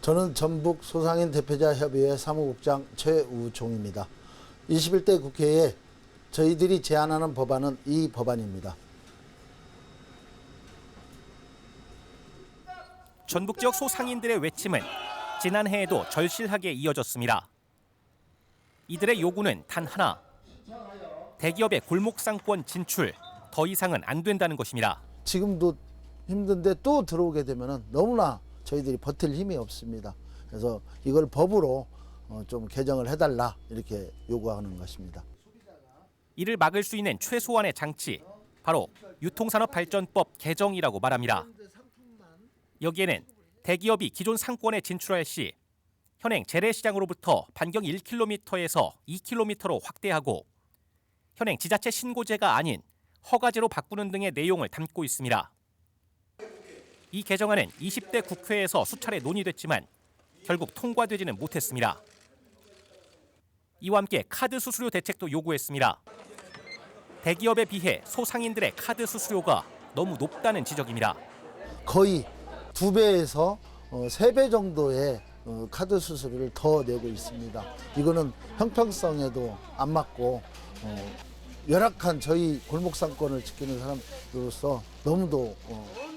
저는 전북 소상인 대표자 협의회 사무국장 최우종입니다. 21대 국회에 저희들이 제안하는 법안은 이 법안입니다. 전북 지역 소상인들의 외침은 지난해에도 절실하게 이어졌습니다. 이들의 요구는 단 하나. 대기업의 골목상권 진출 더 이상은 안 된다는 것입니다. 지금도 힘든데 또 들어오게 되면 너무나 저희들이 버틸 힘이 없습니다. 그래서 이걸 법으로 어, 좀 개정을 해달라 이렇게 요구하는 것입니다. 이를 막을 수 있는 최소한의 장치 바로 유통산업발전법 개정이라고 말합니다. 여기에는 대기업이 기존 상권에 진출할 시 현행 재래시장으로부터 반경 1km에서 2km로 확대하고 현행 지자체 신고제가 아닌 허가제로 바꾸는 등의 내용을 담고 있습니다. 이 개정안은 20대 국회에서 수차례 논의됐지만 결국 통과되지는 못했습니다. 이와 함께 카드 수수료 대책도 요구했습니다. 대기업에 비해 소상인들의 카드 수수료가 너무 높다는 지적입니다. 거의 두 배에서 어, 세배 정도의 어, 카드 수수료를 더 내고 있습니다. 이거는 형평성에도 안 맞고 어, 열악한 저희 골목상권을 지키는 사람으로서 너무도 어,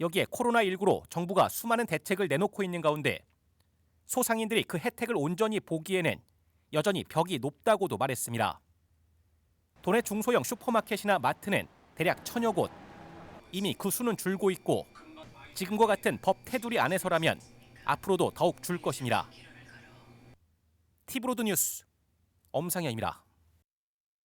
여기에 코로나19로 정부가 수많은 대책을 내놓고 있는 가운데 소상인들이 그 혜택을 온전히 보기에는 여전히 벽이 높다고도 말했습니다. 도내 중소형 슈퍼마켓이나 마트는 대략 천여 곳. 이미 그 수는 줄고 있고 지금과 같은 법 테두리 안에서라면 앞으로도 더욱 줄 것입니다. 티브로드 뉴스 엄상현입니다.